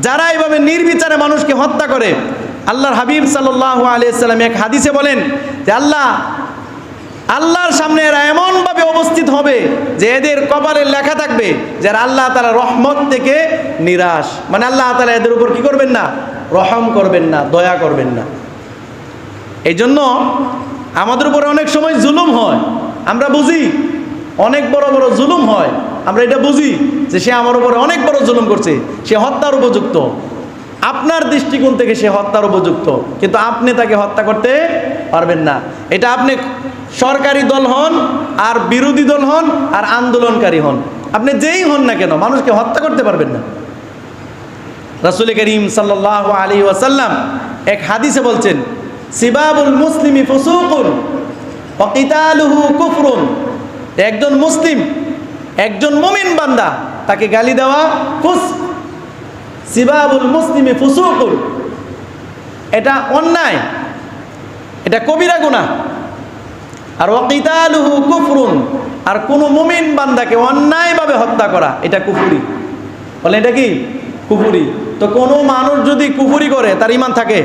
যারা এইভাবে নির্বিচারে মানুষকে হত্যা করে, আল্লাহর হাবিব সাল্লাহ আলিয়াল্লাম এক হাদিসে বলেন যে আল্লাহ, আল্লাহর সামনে এরা এমনভাবে অবস্থিত হবে যে এদের কপালে লেখা থাকবে যে এরা আল্লাহ তালা রহমত থেকে নিরাশ। মানে আল্লাহ তালা এদের উপর কি করবেন না? রহম করবেন না, দয়া করবেন না। এই জন্য আমাদের উপরে অনেক সময় জুলুম হয়। আমরা বুঝি, অনেক বড় বড় জুলুম হয়। আমরা এটা বুঝি যে সে আমার উপরে অনেক বড় জুলুম করছে, সে হত্যার উপযুক্ত। আপনার দৃষ্টিকোণ থেকে সে হত্যার উপযুক্ত, কিন্তু আপনি তাকে হত্যা করতে পারবেন না। এটা আপনি সরকারি দল হন, আর বিরোধী দল হন, আর আন্দোলনকারী হন। আপনি যেই হন না কেন, মানুষকে হত্যা করতে পারবেন না। রাসুল করিম সাল্লাহ আলী ওয়াসাল্লাম এক হাদিসে বলছেন, সিবাবুল মুসলিমি ফুসুকুন কুফরুন। একজন মুসলিম একজন মুমিন বান্দা, তাকে গালি দেওয়া ফুস। সিবাবুল মুসলিমে ফুসুকুন। এটা অন্যায়। এটা কবিরা গুনাহ। আর ওকিতালুহু কুফরুন। আর কোনো মুমিন বান্দাকে অন্যায়ভাবে হত্যা করা, এটা কুফুরি। বলে এটা কি? কুফুরি। তো কোনো মানুষ যদি কুফুরি করে, তার ইমান থাকে।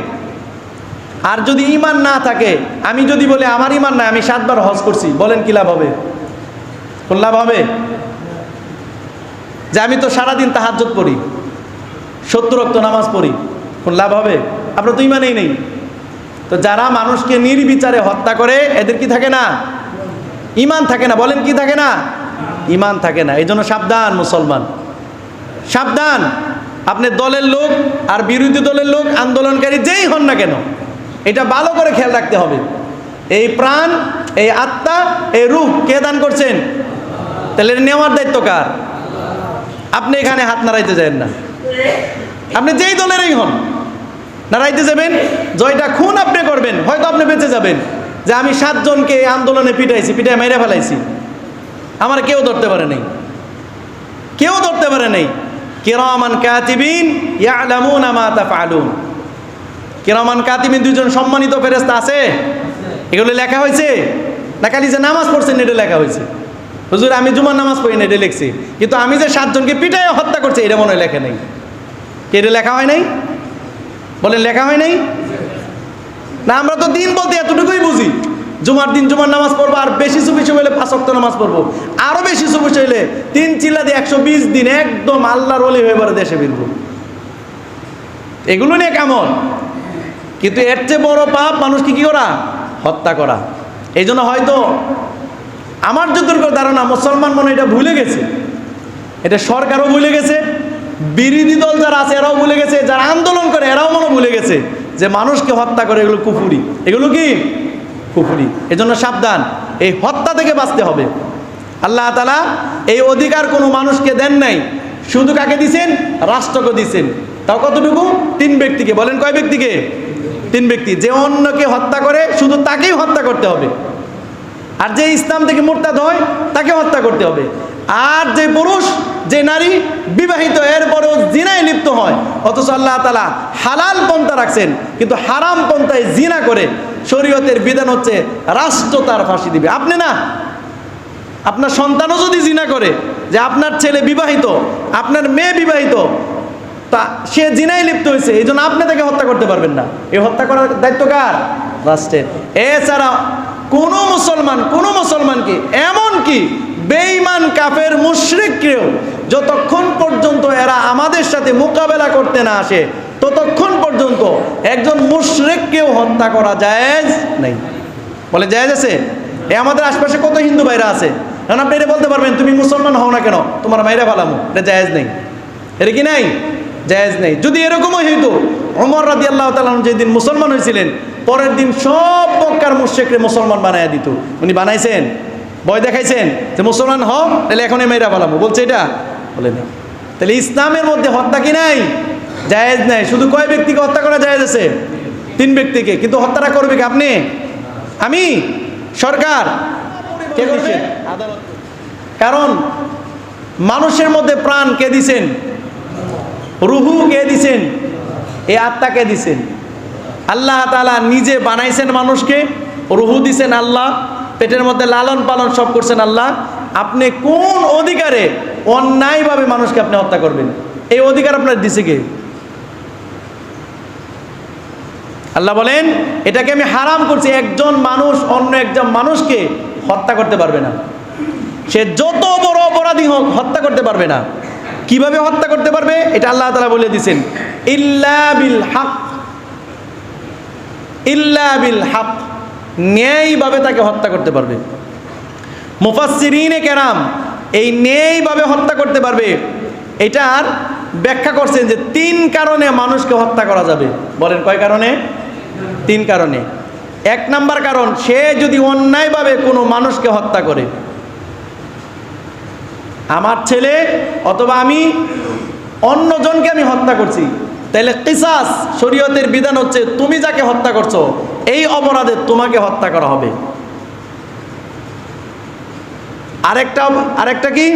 আর যদি ইমান না থাকে, আমি যদি বলি আমার ইমান নাই, আমি সাতবার হজ করছি, বলেন কি লাভ হবে? লাভ হবে? যে আমি তো সারাদিন তাহাজ্জত পড়ি, সত্তর রক্ত নামাজ পড়ি লাভ হবে? আপনার তো ইমানেই নেই। তো যারা মানুষকে নির্বিচারে হত্যা করে, এদের কি থাকে না? ইমান থাকে না। বলেন কি থাকে না? ইমান থাকে না। এই জন্য সাবধান মুসলমান। সাবধান। আপনি দলের লোক আর বিরোধী দলের লোক, আন্দোলনকারী যেই হন না কেন, এটা ভালো করে খেয়াল রাখতে হবে। এই প্রাণ, এই আত্মা, এই রূপ কে দান করছেন? তাহলে নেওয়ার দায়িত্ব কার? আপনি এখানে হাত নাড়াইতে যাবেন না। আপনি যেই দলেরই হন, নাড়াইতে যাবেন, জয়টা খুন আপনি করবেন, হয়তো আপনি বেঁচে যাবেন। যে আমি সাতজনকে আন্দোলনে পিটাইছি পিটাই মেরে ফেলাইছি। আমার কেউ ধরতে পারে নাই। কেউ ধরতে পারে নাই। কিরামান কাতিবিন ইয়ালামুনা মা তাফআলুন। কিরামান কাতিবিন দুজন সম্মানিত ফেরেশতা আছে? এগুলো লেখা হয়েছে? না খালি যে নামাজ পড়ছেন, এটা লেখা হয়েছে। হুজুর, আমি জুমার নামাজ পড়ি না, এটা লিখছি। কিন্তু আমি যে সাতজনকে পিটাই হত্যা করছি, এটা মনে হয় লেখা নেই। এটা লেখা হয় নাই? বলেন, লেখা হয় নাই? না, আমরা তো দিন বলতে এতটুকুই বুঝি। জুমার দিন জুমার নামাজ পড়ব, আর বেশি চুপিসে হইলে পাঁচ নামাজ পড়ব। আরও বেশি চুপিসে হইলে তিন চিল্লা দিয়ে একশো বিশ দিন একদম আল্লাহর অলি হয়ে পরে দেশে ফিরবো। এগুলো নিয়ে কেমন? কিন্তু এর চেয়ে বড় পাপ মানুষকে কি করা? হত্যা করা। এই জন্য হয়তো আমার যতটুকু ধারণা, মুসলমান মনে এটা ভুলে গেছে। এটা সরকারও ভুলে গেছে, বিরোধী দল যারা আছে এরাও ভুলে গেছে, যারা আন্দোলন করে এরাও মনে ভুলে গেছে যে মানুষকে হত্যা করে এগুলো কুফুরি। এগুলো কি? কুফুরি। এজন্য সাবধান, এই হত্যা থেকে বাঁচতে হবে। আল্লাহ তালা এই অধিকার কোনো মানুষকে দেন নাই। শুধু কাকে দিছেন? রাষ্ট্রকে দিছেন। তাও কতটুকু? তিন ব্যক্তিকে। বলেন কয় ব্যক্তিকে? তিন ব্যক্তি। যে অন্যকে হত্যা করে, শুধু তাকেই হত্যা করতে হবে। আর যে ইসলাম থেকে মোরতাদ হয়, তাকে হত্যা করতে হবে। আর যে পুরুষ, যে নারী বিবাহিত, এরপরেও জিনায় লিপ্ত হয়, অথচ আল্লাহ তালা হালাল পন্থা রাখছেন, কিন্তু হারাম পন্থায় জিনা করে শরীয়তের বিধান হচ্ছে রাষ্ট্র তার ফাঁসি দিবে। আপনি না? আপনার সন্তানও যদি জিনা করে, যে আপনার ছেলে বিবাহিত, আপনার মেয়ে বিবাহিত, তা সে জিনায় লিপ্ত হয়েছে, এই জন্য আপনি তাকে হত্যা করতে পারবেন না। এই হত্যা করার দায়িত্ব কার? রাষ্ট্রের। এছাড়া কোনো মুসলমান, কোনো মুসলমানকে এমন কি? বেঈমান, কাফের মুশরিককেও যতক্ষণ পর্যন্ত এরা আমাদের সাথে মোকাবেলা করতে না আসে, ততক্ষণ পর্যন্ত একজন মুশরিককেও হত্যা করা জায়েজ নেই। বলে জায়েজ আছে? এ আমাদের আশপাশে কত হিন্দু ভাইরা আছে? কারণ আপনি এটা বলতে পারবেন, তুমি মুসলমান হও না কেন? তোমার মাইরা ফালামো এটা জায়েজ নেই। এটা কি নাই? জায়েজ নেই। যদি এরকমই হইতো অমর রাদি আল্লাহ তালন যেদিন মুসলমান হয়েছিলেন পরের দিন সব মক্কার মুশেকরে মুসলমান বানাইয়া দিত। উনি বানাইছেন, ভয় দেখাইছেন যে মুসলমান হও তাহলে এখনই মেয়েরা পালামো বলছে এটা? বলে না। তাহলে ইসলামের মধ্যে হত্যা কি নাই? জায়েজ নাই। শুধু কয় ব্যক্তিকে হত্যা করা জায়েজ আছে? তিন ব্যক্তিকে। কিন্তু হত্যাটা করবে কি? আপনি? আমি? সরকার? কে কারণ মানুষের মধ্যে প্রাণ কে দিছেন? রুহু কে দিছেন? এ আত্মাকে দিছেন? আল্লাহ তালা নিজে বানাইছেন মানুষকে, রুহু দিছেন আল্লাহ, পেটের মধ্যে লালন পালন সব করছেন আল্লাহ। আপনি কোন অধিকারে অন্যায়ভাবে মানুষকে আপনি হত্যা করবেন? এই অধিকার আপনার দিছে কে? আল্লাহ বলেন, এটাকে আমি হারাম করছি, একজন মানুষ অন্য একজন মানুষকে হত্যা করতে পারবে না। সে যত বড় অপরাধী হোক, হত্যা করতে পারবে না। কীভাবে হত্যা করতে পারবে? এটা আল্লাহ তালা বলে দিছেন ইল্লা বিল হক। ইল্লা বিল হক। ন্যায়ভাবে তাকে হত্যা করতে পারবে। মুফাসসিরিনে কেরাম, এই ন্যায়ভাবে হত্যা করতে পারবে। এটার ব্যাখ্যা করছেন যে তিন কারণে মানুষকে হত্যা করা যাবে। বলেন কয় কারণে? তিন কারণে। এক নাম্বার কারণ, সে যদি অন্যায়ভাবে কোনো মানুষকে হত্যা করে আমার ছেলে অথবা আমি অন্যজনকে আমি হত্যা করছি। তাহলে কিসাস শরীয়তের বিধান হচ্ছে, তুমি যাকে হত্যা করছ, এই অপরাধে তোমাকে হত্যা করা হবে। আরেকটা আরেকটা কি?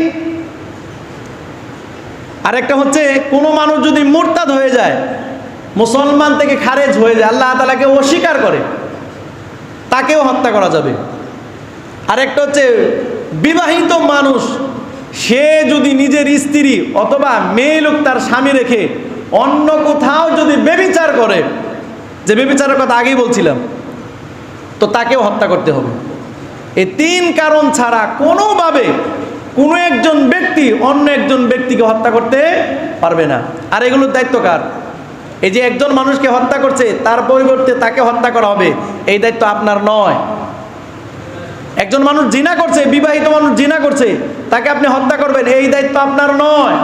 আরেকটা হচ্ছে, কোনো মানুষ যদি মোরতাদ হয়ে যায়, মুসলমান থেকে খারেজ হয়ে যায়, আল্লাহ তালাকে অস্বীকার করে, তাকেও হত্যা করা যাবে। আরেকটা হচ্ছে, বিবাহিত মানুষ সে যদি নিজের স্ত্রী অথবা মেয়ে লোক তার স্বামী রেখে অন্য কোথাও যদি বেবিচার করে, যে বেবিচারের কথা আগেই বলছিলাম, তো তাকেও হত্যা করতে হবে। এই তিন কারণ ছাড়া কোনোভাবে কোনো একজন ব্যক্তি অন্য একজন ব্যক্তিকে হত্যা করতে পারবে না। আর এগুলোর দায়িত্ব কার? এই যে একজন মানুষকে হত্যা করছে, তার পরিবর্তে তাকে হত্যা করা হবে, এই দায়িত্ব আপনার নয়। একজন মানুষ জিনা করছে, বিবাহিত মানুষ জিনা করছে, তাকে আপনি হত্যা করবেন, এই দায়িত্ব আপনার নয়।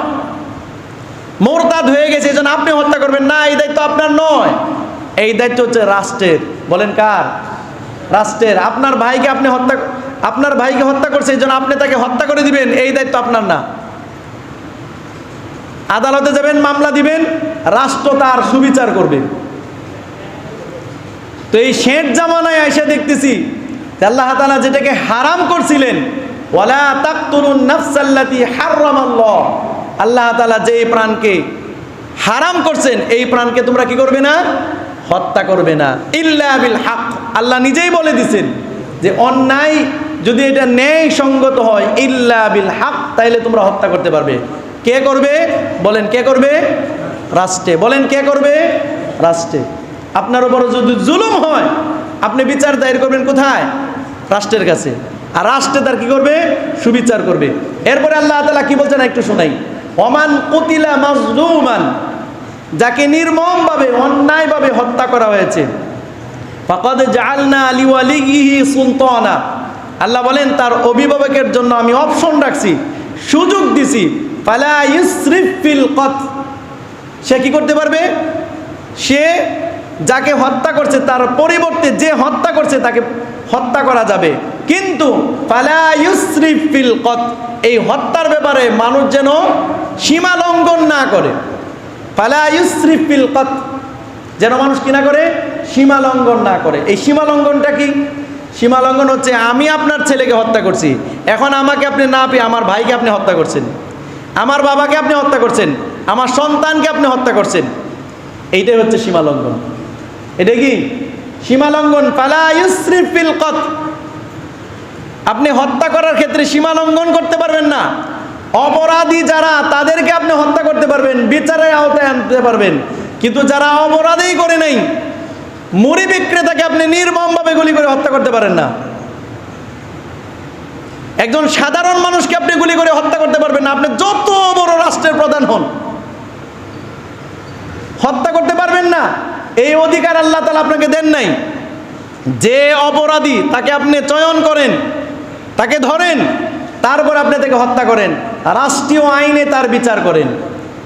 মোরতাদ হয়ে গেছে এই আপনি হত্যা করবেন না, এই দায়িত্ব আপনার নয়। এই দায়িত্ব হচ্ছে রাষ্ট্রের। বলেন কার? রাষ্ট্রের। আপনার ভাইকে আপনি হত্যা, আপনার ভাইকে হত্যা করছে এই জন্য আপনি তাকে হত্যা করে দিবেন, এই দায়িত্ব আপনার না। আদালতে যাবেন, মামলা দিবেন, রাষ্ট্র তার সুবিচার করবে। তো এই শেষ জামানায় এসে দেখতেছি আল্লাহ তালা যেটাকে হারাম করছিলেন, ওয়ালা তাকতুলুন নাফসাল্লাতি হারামাল্লাহ। আল্লাহ তাআলা যে প্রাণকে হারাম করছেন, এই প্রাণকে তোমরা কি করবে না? হত্যা করবে না। ইল্লা বিল হক। আল্লাহ নিজেই বলে দিছেন যে অন্যায় যদি এটা ন্যায় সঙ্গত হয়, ইল্লা বিল হক, তাইলে তোমরা হত্যা করতে পারবে। কে করবে? বলেন কে করবে? রাষ্ট্রে। বলেন কে করবে? রাষ্ট্রে। আপনার উপর যদি জুলুম হয়, আপনি বিচার দায়ের করবেন কোথায়? রাষ্ট্রের কাছে। আর রাষ্ট্রে তার কি করবে? সুবিচার করবে। এরপরে আল্লাহ তালা কি বলছেন একটু শোনাই। অমান কুতিলা মাজলুমান, যাকে নির্মমভাবে, অন্যায়ভাবে হত্যা করা হয়েছে। ফাকাদ জাআলনা আলি ওয়ালিহি সুলতানা। আল্লাহ বলেন, তার অভিভাবকের জন্য আমি অপশন রাখছি, সুযোগ দিছি। ফালা ইসরিফ ফিল কত। সে কি করতে পারবে? সে যাকে হত্যা করছে, তার পরিবর্তে যে হত্যা করছে, তাকে হত্যা করা যাবে। কিন্তু এই হত্যার ব্যাপারে মানুষ যেন সীমা লঙ্ঘন না করে। যেন মানুষ কি না করে? সীমা লঙ্ঘন না করে। এই সীমা লঙ্ঘনটা কি? সীমা লঙ্ঘন হচ্ছে আমি আপনার ছেলেকে হত্যা করছি, এখন আমাকে আপনি না পেয়ে আমার ভাইকে আপনি হত্যা করছেন, আমার বাবাকে আপনি হত্যা করছেন, আমার সন্তানকে আপনি হত্যা করছেন। এইটাই হচ্ছে সীমা লঙ্ঘন। এটা কি? সীমা লঙ্ঘন পালা কত আপনি হত্যা করার ক্ষেত্রে সীমা লঙ্ঘন করতে পারবেন না। অপরাধী যারা, তাদেরকে আপনি হত্যা করতে পারবেন, বিচারের আওতায় আনতে পারবেন। কিন্তু যারা অপরাধেই করে নাই, মুড়ি বিক্রেতাকে আপনি নির্মমভাবে গুলি করে হত্যা করতে পারেন না। একজন সাধারণ মানুষকে আপনি গুলি করে হত্যা করতে পারবেন না। আপনি যত বড় রাষ্ট্রের প্রধান হন, হত্যা করতে পারবেন না। এই অধিকার আল্লাহ তালা আপনাকে দেন নাই। যে অপরাধী তাকে আপনি চয়ন করেন, তাকে ধরেন, তারপর আপনি তাকে হত্যা করেন, রাষ্ট্রীয় আইনে তার বিচার করেন।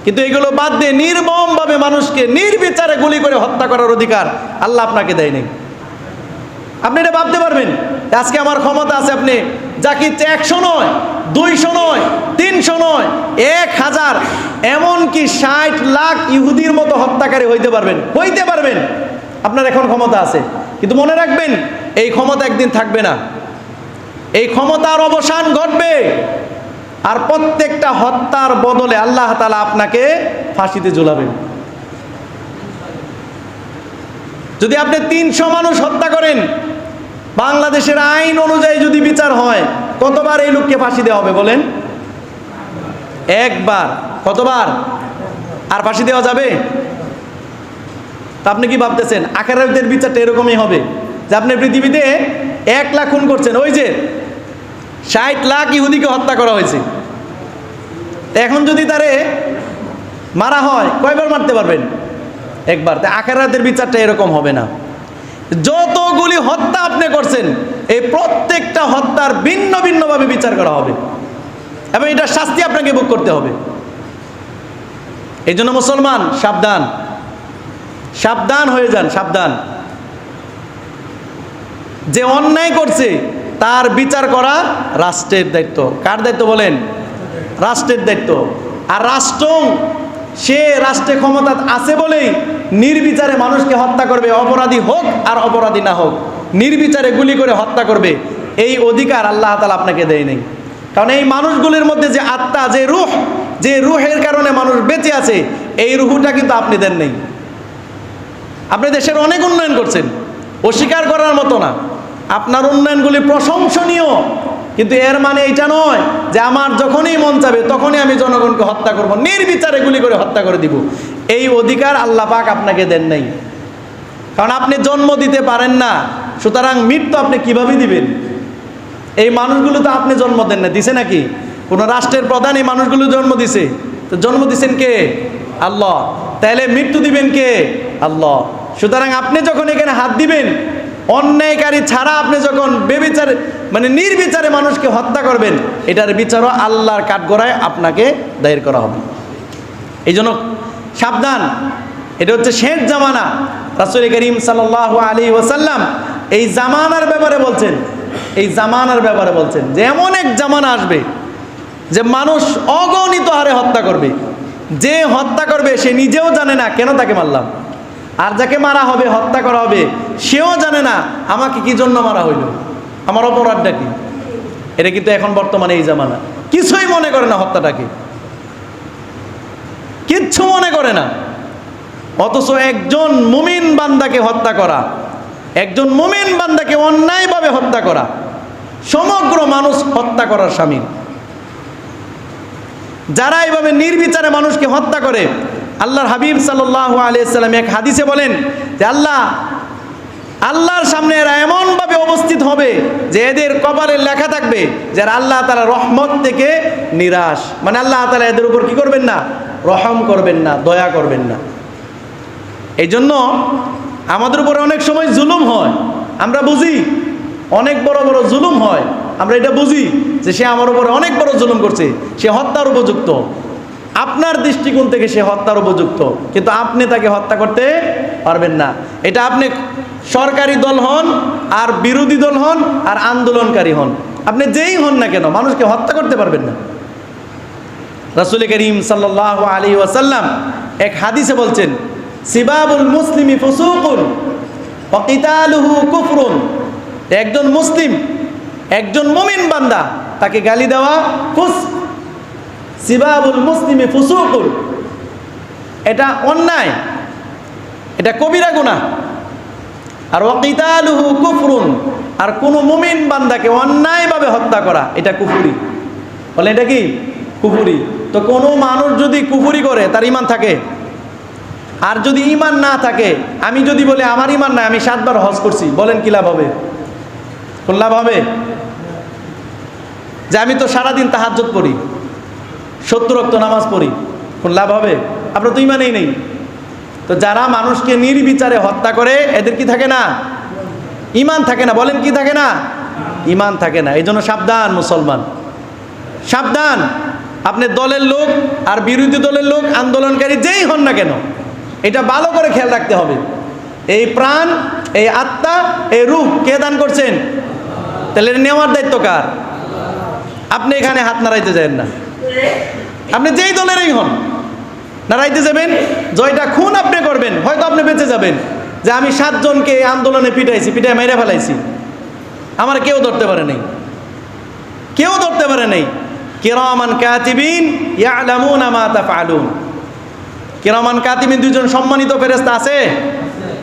কিন্তু এগুলো বাদ দিয়ে নির্মমভাবে মানুষকে নির্বিচারে গুলি করে হত্যা করার অধিকার আল্লাহ আপনাকে দেয় নাই। আপনি এটা ভাবতে পারবেন, আজকে আমার ক্ষমতা আছে আপনি, যা ইচ্ছে একশো নয়, দুইশো নয়, তিনশো নয়, এক হাজার এমনকি ষাট লাখ ইহুদির মতো হত্যাকারী হইতে পারবেন হইতে পারবেন। আপনার এখন ক্ষমতা আছে। কিন্তু মনে রাখবেন, এই ক্ষমতা একদিন থাকবে না। এই ক্ষমতার অবসান ঘটবে। আর প্রত্যেকটা হত্যার বদলে আল্লাহ তালা আপনাকে ফাঁসিতে ঝুলাবেন। যদি আপনি তিনশো মানুষ হত্যা করেন, বাংলাদেশের আইন অনুযায়ী যদি বিচার হয়, কতবার এই লোককে ফাঁসি দেওয়া হবে বলেন? একবার। কতবার? আর ফাঁসি দেওয়া যাবে? তা আপনি কি ভাবতেছেন? আখেরাতের বিচারটা এরকমই হবে যে আপনি পৃথিবীতে এক লাখ খুন করছেন। ওই যে ষাট লাখ ইহুদিকে হত্যা করা হয়েছে। এখন যদি তারে মারা হয়, কয়বার মারতে পারবেন? একবার। তা আখেরাতের বিচারটা এরকম হবে না। যতগুলি হত্যা আপনি করছেন, এই প্রত্যেকটা হত্যার ভিন্ন ভিন্নভাবে বিচার করা হবে। এবং এটা শাস্তি আপনাকে ভোগ করতে হবে। এই জন্য মুসলমান, সাবধান। সাবধান হয়ে যান, সাবধান। যে অন্যায় করছে, তার বিচার করা রাষ্ট্রের দায়িত্ব। কার দায়িত্ব বলেন? রাষ্ট্রের দায়িত্ব। আর রাষ্ট্র, সে রাষ্ট্রে ক্ষমতা আছে বলেই নির্বিচারে মানুষকে হত্যা করবে। অপরাধী হোক আর অপরাধী না হোক, নির্বিচারে গুলি করে হত্যা করবে। এই অধিকার আল্লাহ তালা আপনাকে দেয় নেই কারণ এই মানুষগুলির মধ্যে যে আত্মা, যে রুহ যে রুহের কারণে মানুষ বেঁচে আছে, এই রুহুটা কিন্তু আপনি দেন নেই। আপনি দেশের অনেক উন্নয়ন করছেন, অস্বীকার করার মতো না। আপনার উন্নয়নগুলি প্রশংসনীয়, কিন্তু এর মানে এটা নয় যে আমার যখনই মন চাবে, তখনই আমি জনগণকে হত্যা করব, নির্বিচারে গুলি করে হত্যা করে দিব। এই অধিকার আল্লাহ পাক আপনাকে দেন নাই। কারণ আপনি জন্ম দিতে পারেন না, সুতরাং মৃত্যু আপনি কীভাবে দিবেন? এই মানুষগুলো তো আপনি জন্ম দেন না, দিছে নাকি? কোন রাষ্ট্রের প্রধান এই মানুষগুলো জন্ম দিছে। তো জন্ম দিছেন কে? আল্লাহ। তাহলে মৃত্যু দিবেন কে? আল্লাহ। সুতরাং আপনি যখন এখানে হাত দিবেন, অন্যায়কারী ছাড়া আপনি যখন বেবিচারে মানে নির্বিচারে মানুষকে হত্যা করবেন, এটার বিচারও আল্লাহর কাঠগড়ায় আপনাকে দায়ের করা হবে। এই জন্য সাবধান। এটা হচ্ছে শেষ জামানা। রাসুল করিম সাল্লাহ আলী ওসাল্লাম এই জামানার ব্যাপারে বলছেন। এই জামানার ব্যাপারে বলছেন যে এমন এক জামানা আসবে যে মানুষ অগণিত হারে হত্যা করবে। যে হত্যা করবে, সে নিজেও জানে না, কেন তাকে মারলাম? আর যাকে মারা হবে, হত্যা করা হবে, সেও জানে না, আমাকে কি জন্য মারা হইল? আমার অপরাধটা কি? এটা কিন্তু এখন বর্তমানে এই জামানা। কিছুই মনে করে না হত্যাটাকে। কিচ্ছু মনে করে না। অথচ একজন মুমিন বান্দাকে হত্যা করা, একজন মুমিন বান্দাকে অন্যায়ভাবে হত্যা করা, সমগ্র মানুষ হত্যা করার সামিল যারা এইভাবে নির্বিচারে মানুষকে হত্যা করে, আল্লাহর হাবিব সাল্লাহ আলিয়াল্লাম এক হাদিসে বলেন যে আল্লাহ, আল্লাহর সামনে এরা এমনভাবে উপস্থিত হবে যে এদের কপালে লেখা থাকবে যে আল্লাহ তালা রহমত থেকে নিরাশ। মানে আল্লাহ তালা এদের উপর কি করবেন না? রহম করবেন না, দয়া করবেন না। এই জন্য আমাদের উপরে অনেক সময় জুলুম হয়। আমরা বুঝি, অনেক বড় বড় জুলুম হয়। আমরা এটা বুঝি যে সে আমার উপরে অনেক বড় জুলুম করছে, সে হত্যার উপযুক্ত। আপনার দৃষ্টিকোণ থেকে সে হত্যার উপযুক্ত, কিন্তু আপনি তাকে হত্যা করতে পারবেন না। এটা আপনি সরকারি দল হন, আর বিরোধী দল হন, আর আন্দোলনকারী হন। আপনি যেই হন না কেন, মানুষকে হত্যা করতে পারবেন না। রাসুল করিম সাল্লাহ আলী ওয়াসাল্লাম এক হাদিসে বলছেন, সিবাবুল মুসলিমি ফুসুকুন একজন মুসলিম একজন মুমিন বান্দা, তাকে গালি দেওয়া ফুস সিবাবুল মুসলিমি ফুসুকুন এটা অন্যায়। এটা কবিরা গুণা আর ওকিতালুহু কুফরুন। আর কোনো মুমিন বান্দাকে অন্যায়ভাবে হত্যা করা, এটা কুফুরি। বলে এটা কি? কুফুরি। তো কোনো মানুষ যদি কুফুরি করে, তার ইমান থাকে। আর যদি ইমান না থাকে, আমি যদি বলি আমার ইমান নাই, আমি সাতবার হজ করছি, বলেন কি লাভ হবে? কোন লাভ হবে? যে আমি তো সারাদিন তাহাজ্জত পড়ি, সত্তর রক্ত নামাজ পড়ি কোন লাভ হবে? আপনার তো ইমানেই নেই। তো যারা মানুষকে নির্বিচারে হত্যা করে, এদের কি থাকে না? ইমান থাকে না। বলেন কি থাকে না? ইমান থাকে না। এই জন্য সাবধান মুসলমান। সাবধান। আপনি দলের লোক আর বিরোধী দলের লোক, আন্দোলনকারী যেই হন না কেন, এটা ভালো করে খেয়াল রাখতে হবে। এই প্রাণ, এই আত্মা, এই রূপ কে দান করছেন? তাহলে নেওয়ার দায়িত্ব কার? আপনি এখানে হাত নাড়াইতে যাবেন না। আপনি যেই দলেরই হন, নাড়াইতে যাবেন, জয়টা খুন আপনি করবেন, হয়তো আপনি বেঁচে যাবেন। যে আমি সাতজনকে আন্দোলনে পিটাইছি, পিটাই মেরে ফেলাইছি। আমার কেউ ধরতে পারে নাই। কেউ ধরতে পারে নাই। কিরামান কাতিবিন ইয়ালামুনা মা তাফআলুন। কিরামান কাতিবিন দুজন সম্মানিত ফেরেশতা আছে?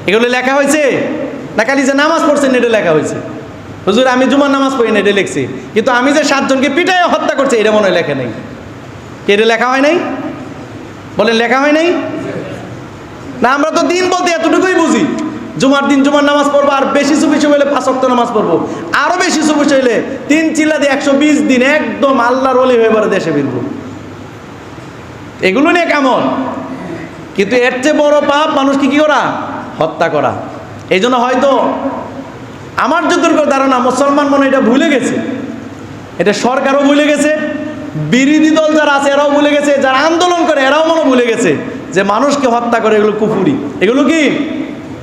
এগুলো লেখা হয়েছে? না খালি যে নামাজ পড়ছেন, এটা লেখা হয়েছে। হুজুর, আমি জুমার নামাজ পড়ি না, এটা লিখছি। কিন্তু আমি যে সাতজনকে পিটাই হত্যা করছি, এটা মনে হয় লেখা নেই। এটা লেখা হয় নাই? বলেন, লেখা হয় নাই? না, আমরা তো দিন বলতে এতটুকুই বুঝি। জুমার দিন জুমার নামাজ পড়ব, আর বেশি সুবিশ হইলে পাঁচ অক্ট নামাজ পড়ব। আরও বেশি সুবিশ হইলে তিন চিল্লা দিয়ে একশো বিশ দিন একদম আল্লাহর অলি হয়ে পড়ে দেশে ফিরবো। এগুলো নিয়ে কেমন? কিন্তু এর চেয়ে বড় পাপ মানুষকে কি করা? হত্যা করা। এই জন্য হয়তো আমার যতটুকু ধারণা, মুসলমান মনে এটা ভুলে গেছে। এটা সরকারও ভুলে গেছে, বিরোধী দল যারা আছে এরাও ভুলে গেছে, যারা আন্দোলন করে এরাও মনে ভুলে গেছে যে মানুষকে হত্যা করে এগুলো কুফুরি। এগুলো কি?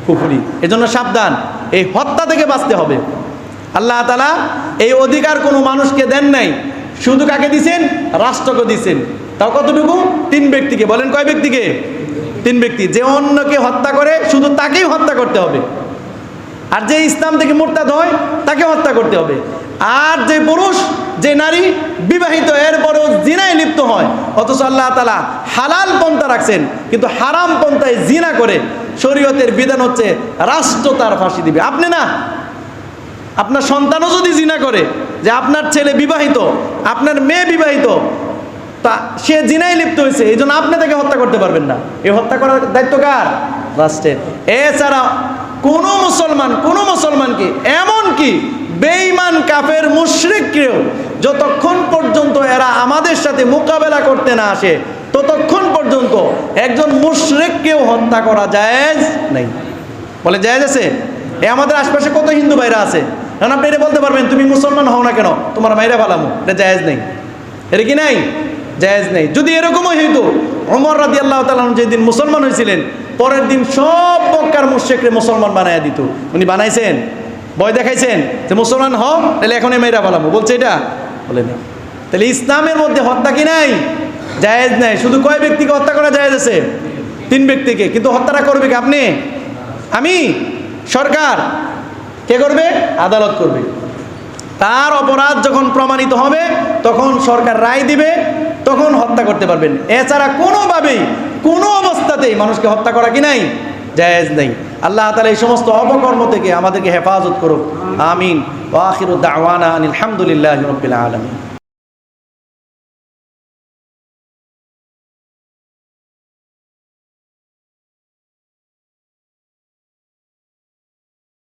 কুফুরি। এজন্য সাবধান, এই হত্যা থেকে বাঁচতে হবে। আল্লাহ তালা এই অধিকার কোনো মানুষকে দেন নাই। শুধু কাকে দিছেন? রাষ্ট্রকে দিছেন। তাও কতটুকু? তিন ব্যক্তিকে। বলেন কয় ব্যক্তিকে? তিন ব্যক্তি। যে অন্যকে হত্যা করে, শুধু তাকেই হত্যা করতে হবে। আর যে ইসলাম থেকে মোরতাদ হয়, তাকে হত্যা করতে হবে। আর যে পুরুষ, যে নারী বিবাহিত, এরপরেও জিনায় লিপ্ত হয়, অথচ আল্লাহ তালা হালাল পন্থা রাখছেন, কিন্তু হারাম পন্থায় জিনা করে শরীয়তের বিধান হচ্ছে রাষ্ট্র তার ফাঁসি দিবে। আপনি না? আপনার সন্তানও যদি জিনা করে, যে আপনার ছেলে বিবাহিত, আপনার মেয়ে বিবাহিত, তা সে জিনায় লিপ্ত হয়েছে, এই জন্য আপনি তাকে হত্যা করতে পারবেন না। এই হত্যা করার দায়িত্ব কার? রাষ্ট্রের। এছাড়া কোনো মুসলমান, কোনো মুসলমানকে এমন কি? বেঈমান, কাফের মুশরিককেও যতক্ষণ পর্যন্ত এরা আমাদের সাথে মোকাবেলা করতে না আসে, ততক্ষণ পর্যন্ত একজন মুশরিককেও হত্যা করা জায়েজ নেই। বলে জায়েজ আছে? এ আমাদের আশপাশে কত হিন্দু ভাইরা আছে? কারণ আপনি এটা বলতে পারবেন, তুমি মুসলমান হও না কেন? তোমার মাইরা ভালামো। এটা জায়েজ নেই। এটা কি নাই? জায়েজ নেই। যদি এরকমই হইতো অমর রাদি আল্লাহ তালন যেদিন মুসলমান হয়েছিলেন পরের দিন সব মক্কার মুশেকরে মুসলমান বানাইয়া দিত। উনি বানাইছেন? ভয় দেখাইছেন? যে মুসলমান হও, তাহলে এখন এই মেয়েরা বানাবো বলছে এটা? বলে না। তাহলে ইসলামের মধ্যে হত্যা কি নাই? জায়েজ নাই। শুধু কয় ব্যক্তিকে হত্যা করা জায়েজ আছে? তিন ব্যক্তিকে। কিন্তু হত্যাটা করবে কি আপনি? আমি? সরকার? কে করবে? আদালত করবে। তার অপরাধ যখন প্রমাণিত হবে, তখন সরকার রায় দিবে, তখন হত্যা করতে পারবেন। এছাড়া কোনোভাবেই কোনো অবস্থাতেই মানুষকে হত্যা করা কি নাই? জায়েজ নেই। আল্লাহ তালা এই সমস্ত অপকর্ম থেকে আমাদেরকে হেফাজত করুক। আমিন। ওয়াখির ওয়াখিরুদ্দাওয়ানা আলহামদুলিল্লাহ রবিল আলমী